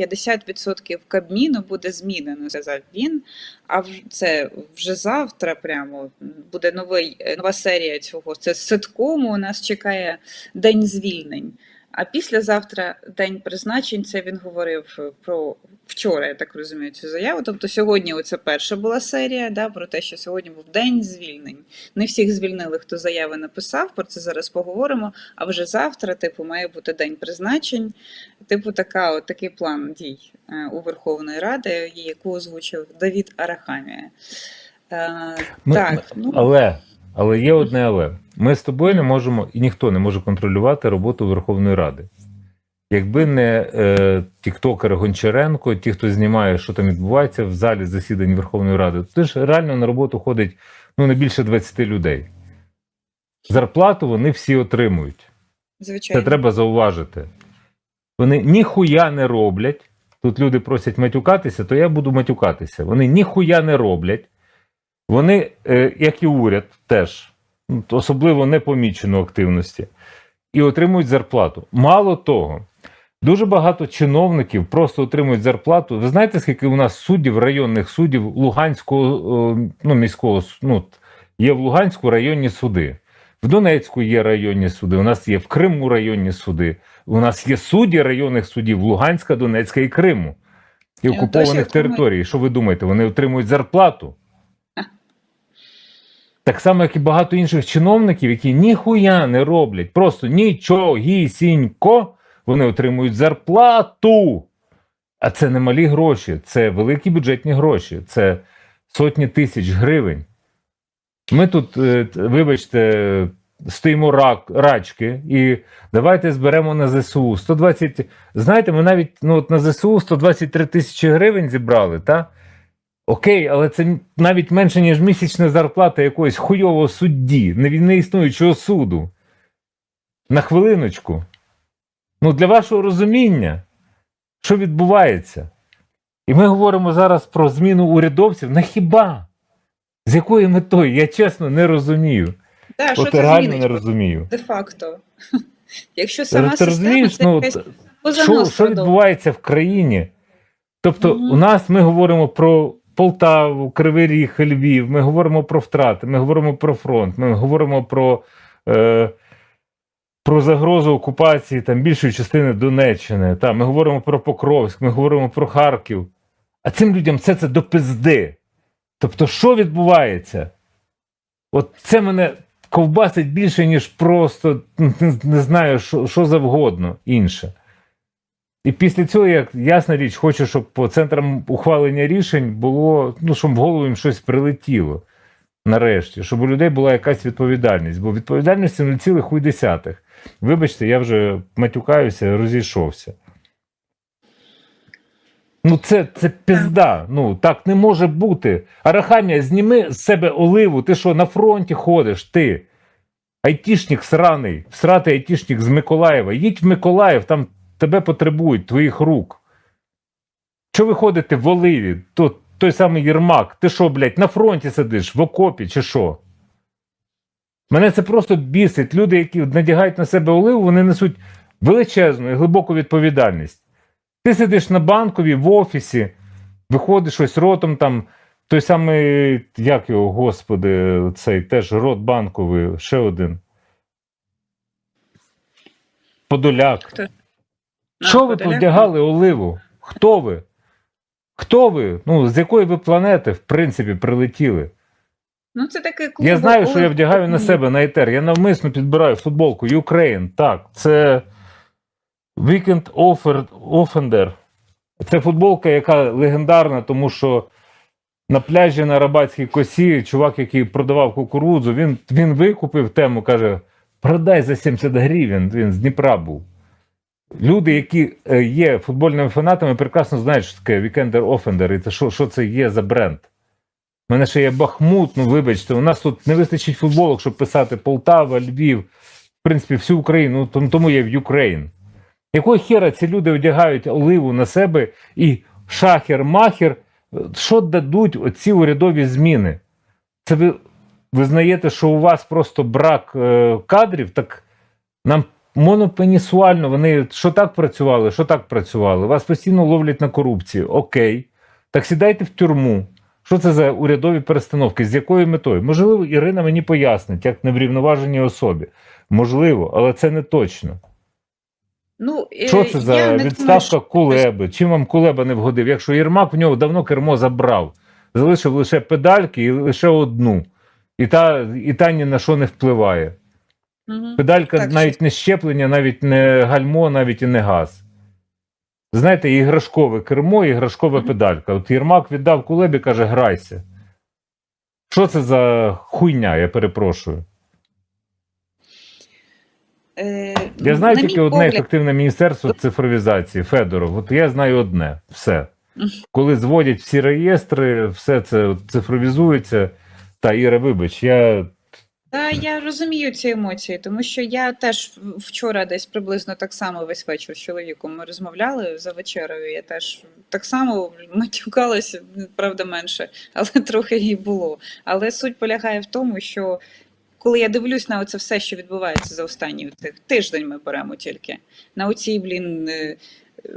50% Кабміну буде змінено, сказав він. А це вже завтра прямо буде новий, нова серія цього. Це ситкому. У нас чекає день звільнень. А післязавтра день призначень. Це він говорив е, про вчора, я так розумію, цю заяву. Тобто сьогодні оце перша була серія, да, про те, що сьогодні був день звільнень. Не всіх звільнили, хто заяви написав. Про це зараз поговоримо. А вже завтра, типу, має бути день призначень. Типу, така, от, такий план дій е, у Верховної Ради, яку озвучив Давід Арахамія. Е, так, ну, Але, але є одне але. Ми з тобою не можемо, і ніхто не може контролювати роботу Верховної Ради. Якби не е, тіктокер Гончаренко, ті, хто знімає, що там відбувається в залі засідань Верховної Ради, то ж реально на роботу ходить ну, не більше 20 людей. Зарплату вони всі отримують. звичайно. Це треба зауважити. Вони ніхуя не роблять. Тут люди просять матюкатися, то я буду матюкатися. Вони ніхуя не роблять. Вони, е, як і уряд, теж особливо не помічено активності, і отримують зарплату. Мало того, дуже багато чиновників просто отримують зарплату. Ви знаєте, скільки у нас суддів, районних суддів Луганського е, ну, міського ну, є в Луганську районні суди. В Донецьку є районні суди, у нас є в Криму районні суди, у нас є судді районних судів Луганська, Донецька і Криму і досі окупованих територій. Що ви думаєте? Вони отримують зарплату? Так само, як і багато інших чиновників, які ніхуя не роблять, просто нічогісінько, вони отримують зарплату. А це не малі гроші, це великі бюджетні гроші, це сотні тисяч гривень. Ми тут, е, вибачте, стоїмо рак, рачки, і давайте зберемо на ЗСУ 120. Знаєте, ми навіть ну, от на ЗСУ 123 тисячі гривень зібрали, та? Окей, але це навіть менше, ніж місячна зарплата якогось хуйового судді, не, існуючого суду. На хвилиночку. Ну, для вашого розуміння, що відбувається? І ми говоримо зараз про зміну урядовців. На хіба? З якою метою? Я чесно не розумію. Да, що От це реально не розумію. де-факто? Якщо сама Ти система, розумієш, це ну, якась що, що відбувається в країні? Тобто, Мгм. у нас ми говоримо про Полтаву, Кривий Ріг, Львів, ми говоримо про втрати, ми говоримо про фронт, ми говоримо про, е, про загрозу окупації там, більшої частини Донеччини. Та, ми говоримо про Покровськ, ми говоримо про Харків. А цим людям все це до пизди. Тобто, що відбувається? От це мене ковбасить більше, ніж просто не знаю, що, що завгодно інше. І після цього, як ясна річ, хочу, щоб по центрам ухвалення рішень було, ну, щоб в голову їм щось прилетіло. Нарешті, щоб у людей була якась відповідальність, бо відповідальності 0,1. Вибачте, я вже матюкаюся, розійшовся. Ну, це, це пізда. Ну, так не може бути. Арахамія, зніми з себе оливу. Ти що, на фронті ходиш? Ти? Айтішник сраний, сратий айтішник з Миколаєва. Їдь в Миколаїв, там тебе потребують, твоїх рук. Що ви ходите в Оливі? То, той самий Єрмак. Ти що, блядь, на фронті сидиш, в окопі чи що? Мене це просто бісить. Люди, які надягають на себе оливу, вони несуть величезну і глибоку відповідальність. Ти сидиш на банковій в офісі, виходиш ось ротом там. Той самий, як його, господи, цей теж рот банковий, ще один. Подоляк. Що ви Подоляк? повдягали оливу? Хто ви? Хто ви? Ну, з якої ви планети, в принципі, прилетіли? Ну, це такий клуб. Я знаю, що я вдягаю на себе на етер. Я навмисно підбираю футболку Ukraine. Так, це Weekend Offender. Це футболка, яка легендарна, тому що на пляжі на Рабатській косі чувак, який продавав кукурудзу, він, він викупив тему, каже: продай за 70 гривень. Він з Дніпра був. Люди, які е, є футбольними фанатами, прекрасно знають, що таке Weekender Offender, і це що, що це є за бренд. У мене ще є Бахмут, ну вибачте, у нас тут не вистачить футболок, щоб писати Полтава, Львів, в принципі, всю Україну, ну, тому- є в Україн. Якого хера ці люди одягають оливу на себе і шахер-махер, що дадуть оці урядові зміни? Це ви визнаєте, що у вас просто брак е, кадрів, так нам монопенісуально, вони що так працювали, що так працювали. Вас постійно ловлять на корупції. Окей. Так сідайте в тюрму. Що це за урядові перестановки? З якою метою? Можливо, Ірина мені пояснить, як неврівноваженій особі. Можливо, але це не точно. Ну, е, Що це за не думаю, відставка Кулеби? Чим вам Кулеба не вгодив? Якщо Єрмак в нього давно кермо забрав, залишив лише педальки і лише одну. І та, і та ні на що не впливає. Мгм. Педалька Так, навіть не щеплення, навіть не гальмо, навіть і не газ. Знаєте, іграшкове кермо, іграшкова Мгм. педалька. От Єрмак віддав Кулебі, каже, грайся. Що це за хуйня, я перепрошую. Е, Я знаю тільки мій одне ефективне міністерство цифровізації Федоров. От я знаю одне все. Коли зводять всі реєстри, все це цифровізується. Та Іра, вибач, я Та я розумію ці емоції, тому що я теж вчора десь приблизно так само весь вечір з чоловіком ми розмовляли за вечерею. Я теж так само матюкалася, правда, менше, але трохи і було. Але суть полягає в тому, що коли я дивлюсь на це все, що відбувається за останній цих тиждень, ми беремо тільки на оці, блін. Е,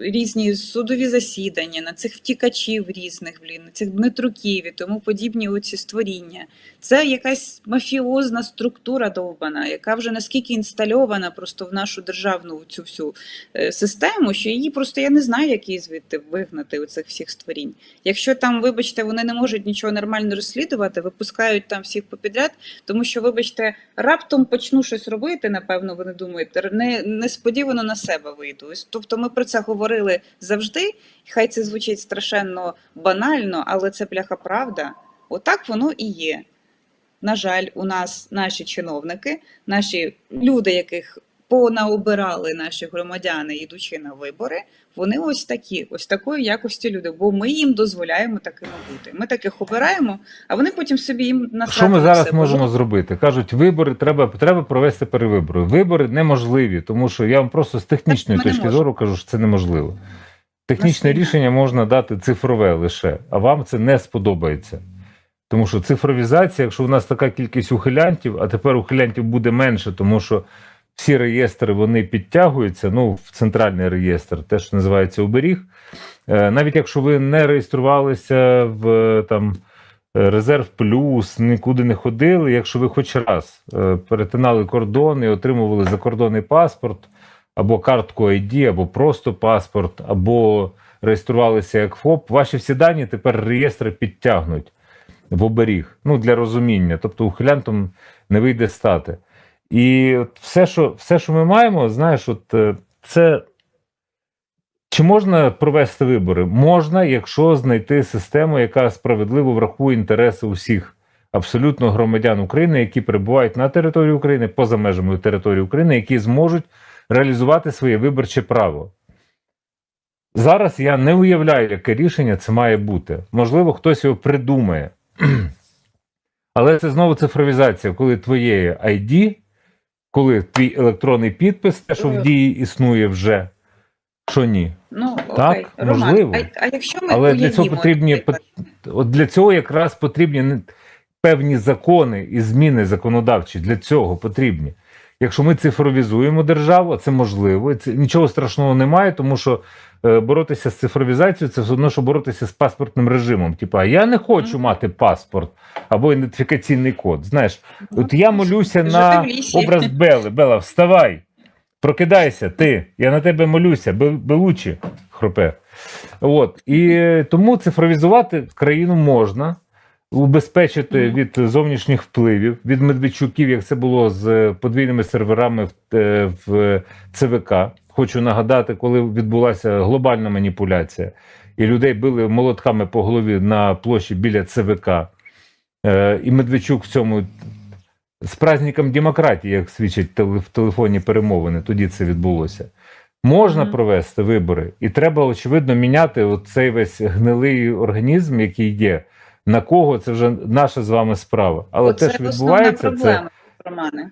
Різні судові засідання, на цих втікачів різних, блін, на цих дмитруків і тому подібні оці створіння. Це якась мафіозна структура довбана, яка вже наскільки інстальована просто в нашу державну цю всю е, систему, що її просто я не знаю, як її звідти вигнати у цих всіх створінь. Якщо там, вибачте, вони не можуть нічого нормально розслідувати, випускають там всіх попідряд, тому що, вибачте, раптом почну щось робити, напевно, вони думають, не, несподівано на себе вийду. Ось, Тобто ми про це говорили завжди, хай це звучить страшенно банально, але це пляха правда. Отак воно і є. На жаль, у нас наші чиновники, наші люди, яких понаобирали наші громадяни, йдучи на вибори, вони ось такі, ось такої якості люди. Бо ми їм дозволяємо такими бути. Ми таких обираємо, а вони потім собі їм насрати Що ми зараз все. можемо Бо зробити? Кажуть, вибори треба, треба провести перевибори. Вибори неможливі, тому що я вам просто з технічної Так, точки зору кажу, що це неможливо. Технічне Нас рішення можна дати цифрове лише, а вам це не сподобається. Тому що цифровізація, якщо у нас така кількість ухилянтів, а тепер ухилянтів буде менше, тому що всі реєстри вони підтягуються, ну, в центральний реєстр, те, що називається оберіг. Е, Навіть якщо ви не реєструвалися в там резерв плюс, нікуди не ходили. Якщо ви хоч раз е, перетинали кордон і отримували закордонний паспорт, або картку ID, або просто паспорт, або реєструвалися як ФОП, ваші всі дані тепер реєстри підтягнуть в оберіг. Ну, для розуміння. Тобто ухилянтом не вийде стати. І все, що, все, що ми маємо, знаєш, от е, це. Чи можна провести вибори? Можна, якщо знайти систему, яка справедливо врахує інтереси усіх абсолютно громадян України, які перебувають на території України, поза межами території України, які зможуть реалізувати своє виборче право. Зараз я не уявляю, яке рішення це має бути. Можливо, хтось його придумає. Але це знову цифровізація, коли твоє ID, коли твій електронний підпис, те, що в дії існує вже, що ні. Ну, Так. Роман, можливо. а, а якщо ми Але для цього потрібні От для цього якраз потрібні певні закони і зміни законодавчі. Для цього потрібні. Якщо ми цифровізуємо державу, це можливо, це нічого страшного немає, тому що е, боротися з цифровізацією це все одно, що боротися з паспортним режимом. Типа, я не хочу мати паспорт або ідентифікаційний код. Знаєш, ну, от я молюся на образ Бели. Бела, вставай, прокидайся, ти. Я на тебе молюся, Белучі, хропе. От і е, тому цифровізувати країну можна, убезпечити від зовнішніх впливів, від Медведчуків, як це було з е, подвійними серверами в, е, в ЦВК. Хочу нагадати, коли відбулася глобальна маніпуляція, і людей били молотками по голові на площі біля ЦВК. Е, І Медведчук в цьому з праздником демократії, як свідчать в телефонні перемовини, тоді це відбулося. Можна провести вибори, і треба, очевидно, міняти цей весь гнилий організм, який є. На кого це вже наша з вами справа. Але Оце те, що відбувається, це Романе.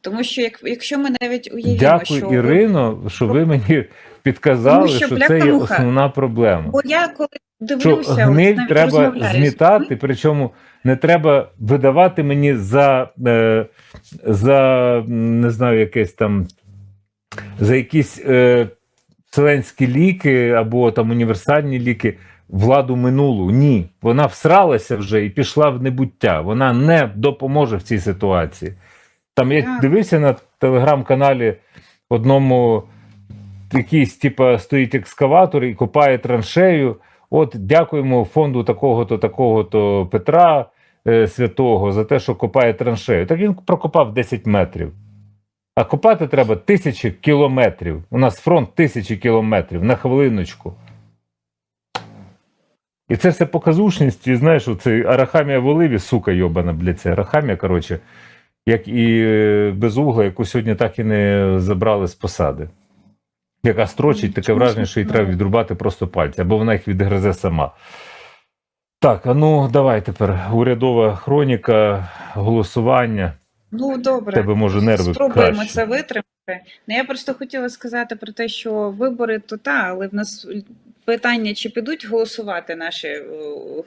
Тому що як, якщо ми навіть уявімо, дякую, що Ірино, що ви мені підказали, Тому що що це є основна проблема. Бо я коли дивлюся, ось гниль навіть треба змітати, причому не треба видавати мені за, е, за не знаю, якесь там за якісь е, вселенські ліки або там універсальні ліки владу минулу. Ні, вона всралася вже і пішла в небуття. Вона не допоможе в цій ситуації. Там я дивився на телеграм-каналі одному якийсь, типа, стоїть екскаватор і копає траншею. От дякуємо фонду такого-то, такого-то Петра е, Святого за те, що копає траншею. Так він прокопав 10 метрів. А копати треба тисячі кілометрів. У нас фронт тисячі кілометрів на хвилиночку. І це все показушність, і знаєш, оцей Арахамія в Оливі, сука йобана, блядь, це Арахамія, коротше, як і е, безугла, яку сьогодні так і не забрали з посади. Яка строчить, таке враження, що їй треба відрубати просто пальці, або вона їх відгризе сама. Так, а ну давай тепер урядова хроніка, голосування. Ну добре. Тебе може нерви Спробуємо кращі. це витримати. Ну, я просто хотіла сказати про те, що вибори то та, але в нас питання, чи підуть голосувати наші е,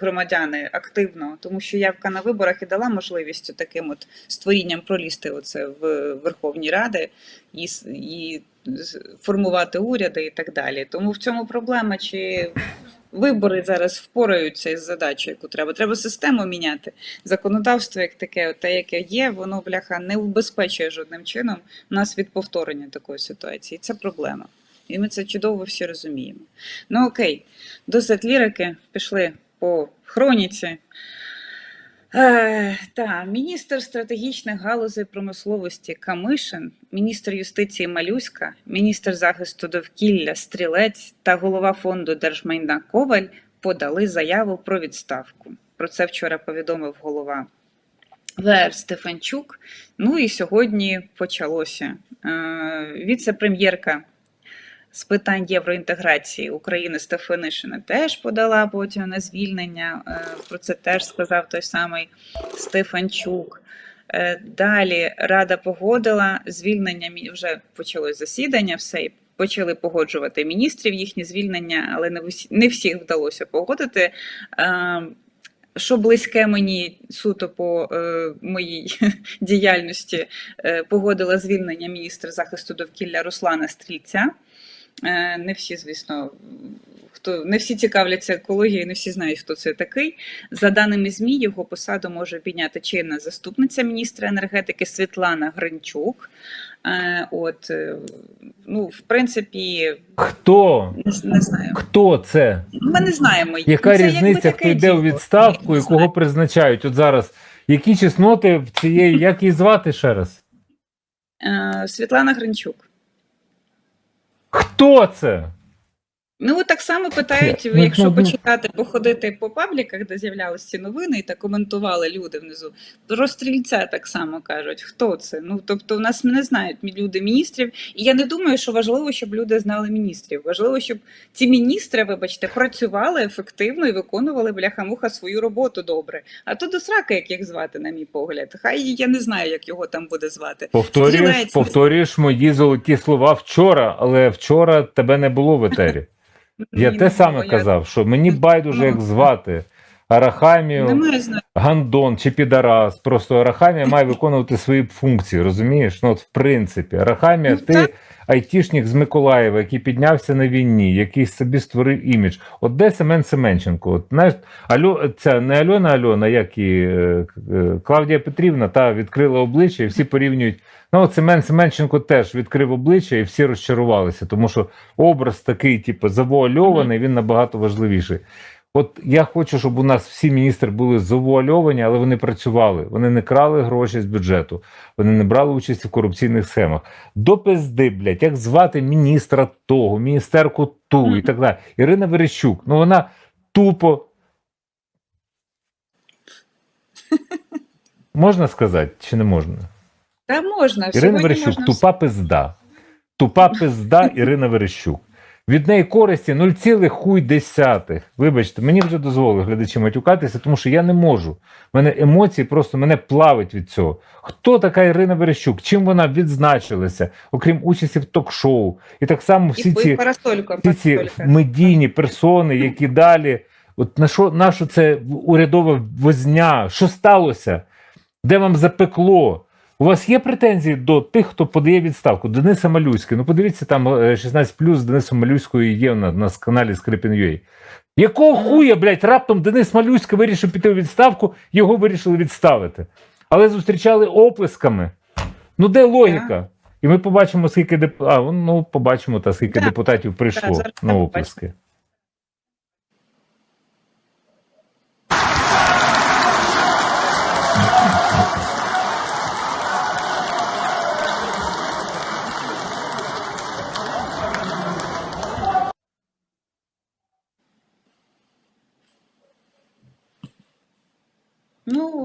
громадяни активно, тому що явка на виборах і дала можливість таким от створінням пролізти оце в Верховній Ради і, і формувати уряди і так далі. Тому в цьому проблема, чи вибори зараз впораються із задачею, яку треба. Треба систему міняти законодавство, як таке, те, яке є, воно бляха не вбезпечує жодним чином нас від повторення такої ситуації. Це проблема. І ми це чудово всі розуміємо. Ну окей, досить лірики, пішли по хроніці. Е, та, міністр стратегічних галузей промисловості Камишин, міністр юстиції Малюська, міністр захисту довкілля Стрілець та голова фонду держмайна Коваль подали заяву про відставку. Про це вчора повідомив голова ВР Стефанчук. Ну і сьогодні почалося. Е, Віце-прем'єрка з питань євроінтеграції України Стефанишина теж подала потім на звільнення. Е, Про це теж сказав той самий Стефанчук. Е, Далі Рада погодила звільнення. Вже почалось засідання, все і почали погоджувати міністрів їхні звільнення, але не всі- не всіх вдалося погодити. Е, Що близьке мені суто по е, моїй діяльності, е, погодила звільнення міністра захисту довкілля Руслана Стрільця. Е, Не всі, звісно, хто не всі цікавляться екологією, не всі знають, хто це такий. За даними ЗМІ, його посаду може обійняти чинна заступниця міністра енергетики Світлана Гринчук. Е, От, е, ну, в принципі, Хто? не, не знаю. Хто це? Ми не знаємо. Яка Це різниця, хто йде у відставку і кого призначають? От зараз. Які чесноти в цієї, як її звати ще раз? Світлана Гринчук. Хто це? Ну, так само питають, Ну, якщо ну, ну. почитати, походити по пабліках, де з'являлися ці новини, і та коментували люди внизу. Про стрільця так само кажуть, хто це. Ну, тобто, в нас не знають люди міністрів. І я не думаю, що важливо, щоб люди знали міністрів. Важливо, щоб ці міністри, вибачте, працювали ефективно і виконували бляха-муха свою роботу добре. А то до срака, як їх звати, на мій погляд. Хай я не знаю, як його там буде звати. Повторюєш, повторюєш мої золоті слова вчора, але вчора тебе не було в етері. Я те саме казав, що мені байдуже, як Ну. звати Арахамію, Гандон чи Підарас. Просто Арахамія має виконувати свої функції, розумієш? Ну, от в принципі, Арахамія, Ну, ти айтішник з Миколаєва, який піднявся на війні, який собі створив імідж. От де Семен Семенченко? От, знаєш, Альо, це не Альона Альона, як і е, е, Клавдія Петрівна, та відкрила обличчя, і всі порівнюють. Ну, от Семен Семенченко теж відкрив обличчя, і всі розчарувалися, тому що образ такий, типу, завуальований, він набагато важливіший. От я хочу, щоб у нас всі міністри були завуальовані, але вони працювали. Вони не крали гроші з бюджету, вони не брали участь в корупційних схемах. До пизди, блядь, як звати міністра того, міністерку ту і так далі. Ірина Верещук, ну вона тупо. Можна сказати, чи не можна? Та можна. Ірина Верещук, можна тупа пизда. Тупа пизда Ірина Верещук. Від неї користі 0,1. Вибачте, мені вже дозволили глядачі матюкатися, тому що я не можу. У мене емоції просто мене плавить від цього. Хто така Ірина Верещук? Чим вона відзначилася, окрім участі в ток-шоу? І так само всі і, ці всі ці медійні персони, які далі. От на що, на що це урядова возня? Що сталося? Де вам запекло? У вас є претензії до тих, хто подає відставку? Дениса Малюськи. Ну, подивіться, там е, 16 плюс з Денисом Малюською є на, на каналі Скрипін.ua. Якого хуя, блядь, раптом Денис Малюська вирішив піти у відставку, його вирішили відставити. Але зустрічали оплесками. Ну, де логіка? І ми побачимо, скільки деп... а, ну, побачимо, та скільки депутатів прийшло на оплески.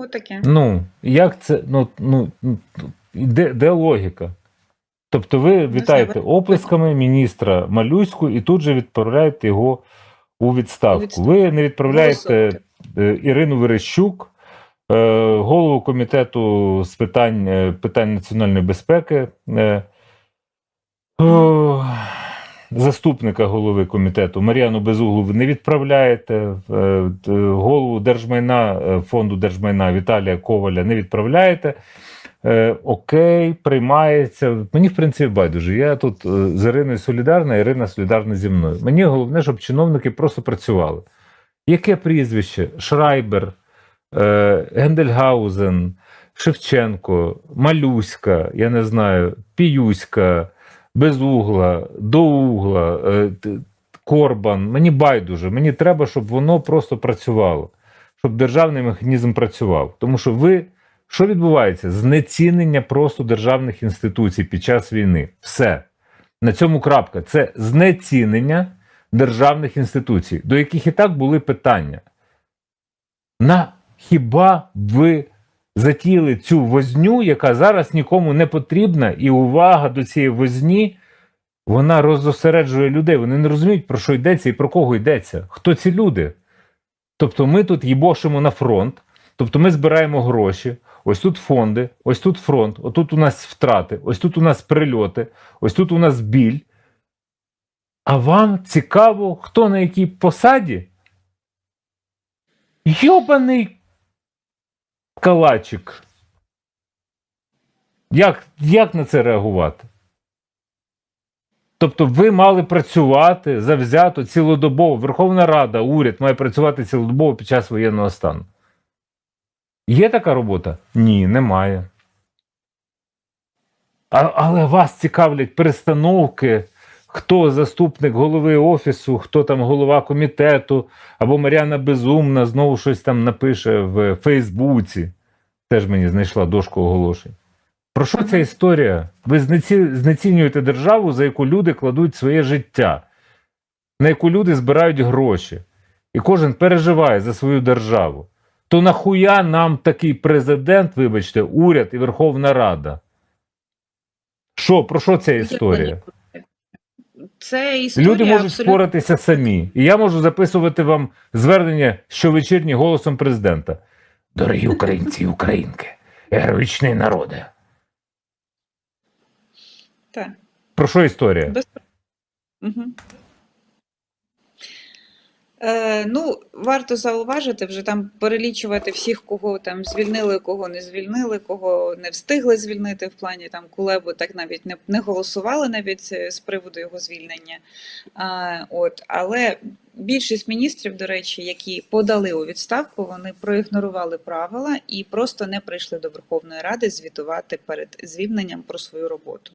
Ну, отаке. Ну, як це? Ну, ну, ну, де, де логіка? Тобто ви вітаєте знаю, оплесками міністра Малюську і тут же відправляєте його у відставку. Відставку. Ви не відправляєте е, Ірину Верещук, е, голову комітету з питань, е, питань національної безпеки, о, заступника голови комітету Мар'яну Безуглу ви не відправляєте, е, голову держмайна е, фонду держмайна Віталія Коваля не відправляєте. Е, окей, приймається. Мені, в принципі, байдуже. Я тут з Іриною солідарна, Ірина солідарна зі мною. Мені головне, щоб чиновники просто працювали. Яке прізвище? Шрайбер, Гендельгаузен, Шевченко, Малюська, я не знаю, Піюська, Безугла, Доугла, е, т- Корбан. Мені байдуже. Мені треба, щоб воно просто працювало, щоб державний механізм працював. Тому що ви. Що відбувається? Знецінення просто державних інституцій під час війни. Все. На цьому крапка. Це знецінення державних інституцій, до яких і так були питання. На хіба ви затіяли цю возню, яка зараз нікому не потрібна, і увага до цієї возні, вона розосереджує людей. Вони не розуміють, про що йдеться і про кого йдеться. Хто ці люди? Тобто ми тут їбошимо на фронт, тобто ми збираємо гроші, ось тут фонди, ось тут фронт, отут у нас втрати, ось тут у нас прильоти, ось тут у нас біль. А вам цікаво, хто на якій посаді? Йобаний калачик. Як, як на це реагувати? Тобто ви мали працювати завзято цілодобово. Верховна Рада, уряд має працювати цілодобово під час воєнного стану. Є така робота? Ні, немає. А, але вас цікавлять перестановки, хто заступник голови офісу, хто там голова комітету, або Мар'яна Безумна знову щось там напише в Фейсбуці. Теж мені знайшла дошку оголошень. Про що ця історія? Ви знецінюєте державу, за яку люди кладуть своє життя, на яку люди збирають гроші, і кожен переживає за свою державу. То нахуя нам такий президент, вибачте, уряд і Верховна Рада? Що, про що ця історія? Це історія Люди можуть абсолютно споратися самі. І я можу записувати вам звернення щовечірні голосом президента. Дорогі українці і українки, героїчні народи. так. Про що історія? Без... Угу. Е, ну, варто зауважити, вже там перелічувати всіх, кого там звільнили, кого не звільнили, кого не встигли звільнити в плані там Кулебу, так навіть не, не голосували навіть е, з приводу його звільнення. А, от, але більшість міністрів, до речі, які подали у відставку, вони проігнорували правила і просто не прийшли до Верховної Ради звітувати перед звільненням про свою роботу.